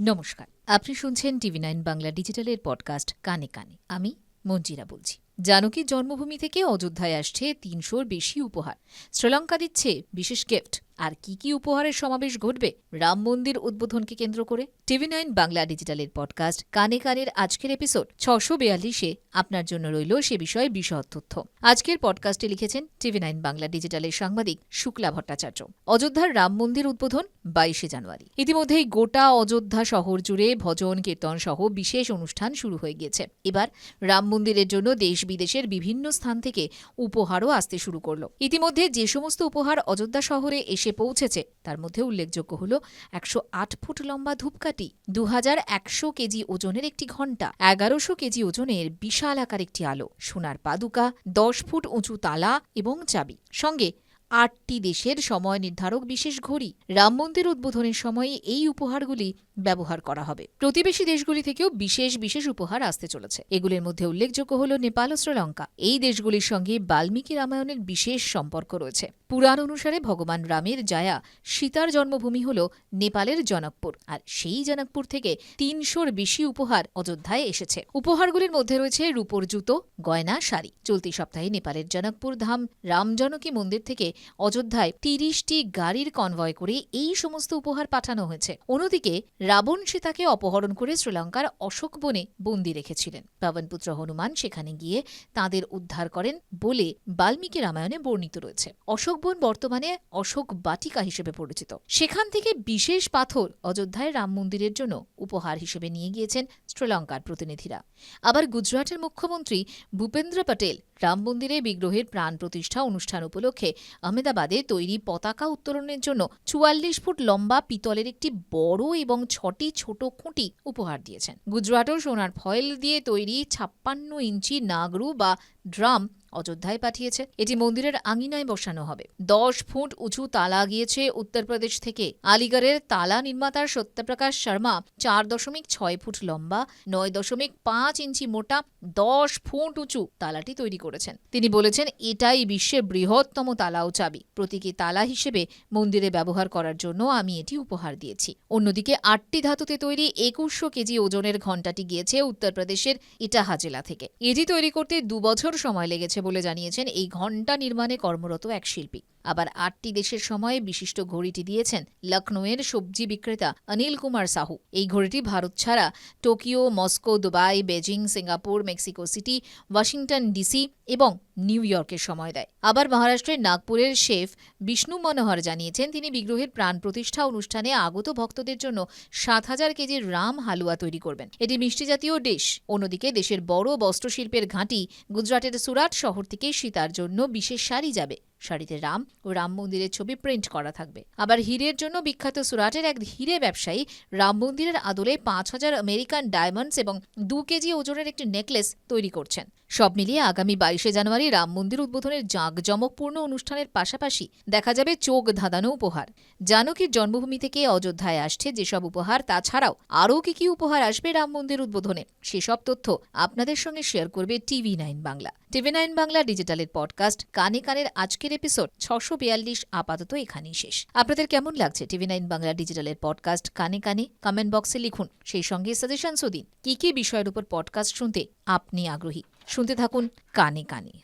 নমস্কার। আপনি শুনছেন টিভি নাইন বাংলা ডিজিটালের পডকাস্ট কানে কানে। আমি মঞ্জিরা বলছি। জানকীর জন্মভূমি থেকে অযোধ্যায় আসছে তিনশোর বেশি উপহার। শ্রীলঙ্কা দিচ্ছে বিশেষ গিফট আর কি কি উপহারের সমাবেশ ঘটবে রাম মন্দির উদ্বোধনকে কেন্দ্র করে? টিভি নাইন বাংলা ডিজিটালের পডকাস্ট কানে কানের আজকের এপিসোড ছশো বেয়াল্লিশে আপনার জন্য রইল সে বিষয়ে বিশদ তথ্য। আজকের পডকাস্টে লিখেছেন টিভি নাইন বাংলা ডিজিটালের সাংবাদিক শুক্লা ভট্টাচার্য। অযোধ্যার রাম মন্দির উদ্বোধন বাইশে জানুয়ারি। ইতিমধ্যেই গোটা অযোধ্যা শহর জুড়ে ভজন কীর্তন সহ বিশেষ অনুষ্ঠান শুরু হয়ে গিয়েছে। এবার রাম মন্দিরের জন্য দেশ বিদেশের বিভিন্ন স্থান থেকে উপহারও আসতে শুরু করল। ইতিমধ্যে যে সমস্ত উপহার অযোধ্যা শহরে এসে পৌঁছেছে, তার মধ্যে উল্লেখযোগ্য হল একশো আট ফুট লম্বা ধূপকাঠি দু হাজার একশো কেজি ওজনের একটি ঘণ্টা, এগারোশো কেজি ওজনের বিশাল আকার একটি আলো, সোনার পাদুকা, দশ ফুট উঁচু তালা এবং চাবি। সঙ্গে আটটি দেশের সময় নির্ধারক বিশেষ ঘড়ি। রাম মন্দির উদ্বোধনের সময়ে এই উপহারগুলি ব্যবহার করা হবে। প্রতিবেশী দেশগুলি থেকেও বিশেষ বিশেষ উপহার আসতে চলেছে। এগুলির মধ্যে উল্লেখযোগ্য হল নেপাল ও শ্রীলঙ্কা। এই দেশগুলির সঙ্গে বাল্মীকি রামায়ণের বিশেষ সম্পর্ক রয়েছে। পুরাণ অনুসারে ভগবান রামের জায়া সীতার জন্মভূমি হল নেপালের জনকপুর। আর সেই জনকপুর থেকে তিনশোর বেশি উপহার অযোধ্যায় এসেছে। উপহারগুলির মধ্যে রয়েছে রূপোর জুতো, গয়না, শাড়ি। চলতি সপ্তাহে নেপালের জনকপুর ধাম রামজনকী মন্দির থেকে অযোধ্যায় তিরিশটি গাড়ির কনভয় করে এই সমস্ত উপহার পাঠানো হয়েছে। অন্যদিকে রাবণ সীতাকে অপহরণ করে শ্রীলঙ্কার অশোক বনে বন্দী রেখেছিলেন। পবনপুত্র হনুমান সেখানে গিয়ে তাদের উদ্ধার করেন বলে বাল্মীকি রামায়ণে বর্ণিত রয়েছে। অশোক বন বর্তমানে অশোক বাটিকা হিসেবে পরিচিত। সেখান থেকে বিশেষ পাথর অযোধ্যায় রাম মন্দিরের জন্য উপহার হিসেবে নিয়ে গিয়েছেন শ্রীলঙ্কার প্রতিনিধিরা। আবার গুজরাটের মুখ্যমন্ত্রী ভূপেন্দ্র পটেল রাম মন্দিরে বিগ্রহের প্রাণ প্রতিষ্ঠা অনুষ্ঠান উপলক্ষে আহমেদাবাদে তৈরি পতাকা উত্তোলনের জন্য চুয়াল্লিশ ফুট লম্বা পিতলের একটি বড় এবং ছটি ছোট খুঁটি উপহার দিয়েছেন। গুজরাটও সোনার ফয়েল দিয়ে তৈরি ছাপ্পান্ন ইঞ্চি নাগরু বা ড্রাম অযোধ্যায় পাঠিয়েছে। এটি মন্দিরের আঙিনায় বসানো হবে। দশ ফুট উঁচু তালা গিয়েছে উত্তরপ্রদেশ থেকে। আলিগড়ের তালা নির্মাতার সত্যপ্রকাশ শর্মা চার দশমিক ছয় ফুট লম্বা, নয় দশমিক পাঁচ ইঞ্চি মোটা, দশ ফুট উঁচু তালাটি তৈরি করেছেন। তিনি বলেছেন, এটাই বিশ্বের বৃহত্তম তালা ও চাবি। প্রতীকী তালা হিসেবে মন্দিরে ব্যবহার করার জন্য আমি এটি উপহার দিয়েছি। অন্যদিকে আটটি ধাতুতে তৈরি একুশশো কেজি ওজনের ঘণ্টাটি গিয়েছে উত্তরপ্রদেশের ইটাহা জেলা থেকে। এটি তৈরি করতে দুবছর সময় লেগেছে। বলে জানিয়েছেন এই ঘণ্টা নির্মাণে কর্মরত এক শিল্পী। আবার আটটি দেশের সময়ে বিশিষ্ট ঘড়িটি দিয়েছেন লখনৌয়ের সবজি বিক্রেতা অনিল কুমার সাহু। এই ঘড়িটি ভারত ছাড়া Tokyo, Moscow, Dubai, Beijing, Singapore, Mexico City, Washington DC এবং নিউ ইয়র্কের সময় দেয়। আবার মহারাষ্ট্রের নাগপুরের শেফ বিষ্ণু মনোহর জানিয়েছেন, তিনি বিগ্রহের প্রাণ প্রতিষ্ঠা অনুষ্ঠানে আগত ভক্তদের জন্য সাত হাজার কেজির রাম হালুয়া তৈরি করবেন। এটি মিষ্টি জাতীয় ডিশ। অন্যদিকে দেশের বড় বস্ত্রশিল্পের ঘাঁটি গুজরাটের সুরাট শহর থেকে সীতার জন্য বিশেষ শাড়ি যাবে। শাড়িতে রাম ও রাম মন্দিরের ছবি প্রিন্ট করা থাকবে। আবার হীরের জন্য বিখ্যাত সুরাটের এক হিরে ব্যবসায়ী রাম মন্দিরের আদলে পাঁচ হাজার আমেরিকান ডায়মন্ডস এবং দু কেজি ওজনের একটি নেকলেস তৈরি করছেন। সব মিলিয়ে আগামী বাইশে জানুয়ারি রাম মন্দির উদ্বোধনের জাঁকজমকপূর্ণ অনুষ্ঠানের পাশাপাশি দেখা যাবে চোখ ধাঁধানো উপহার। জানকীর জন্মভূমি থেকে অযোধ্যায় আসছে যেসব উপহার, তাছাড়াও আরও কি কি উপহার আসবে রাম মন্দির উদ্বোধনে, সেসব তথ্য আপনাদের সঙ্গে শেয়ার করবে TV nine Bangla. TV nine Bangla ডিজিটালের podcast, কানে কানের আজকের এপিসোড, ছশো বিয়াল্লিশ, আপাতত এখানেই শেষ। আপনাদের কেমন লাগছে টিভি নাইন বাংলা ডিজিটালের পডকাস্ট? কানে কানে কমেন্ট বক্সে লিখুন। সেই সঙ্গে সাজেশনসও দিন। কি কি বিষয়ের উপর পডকাস্ট শুনতে আপনি আগ্রহী। শুনতে থাকুন কানে কানে।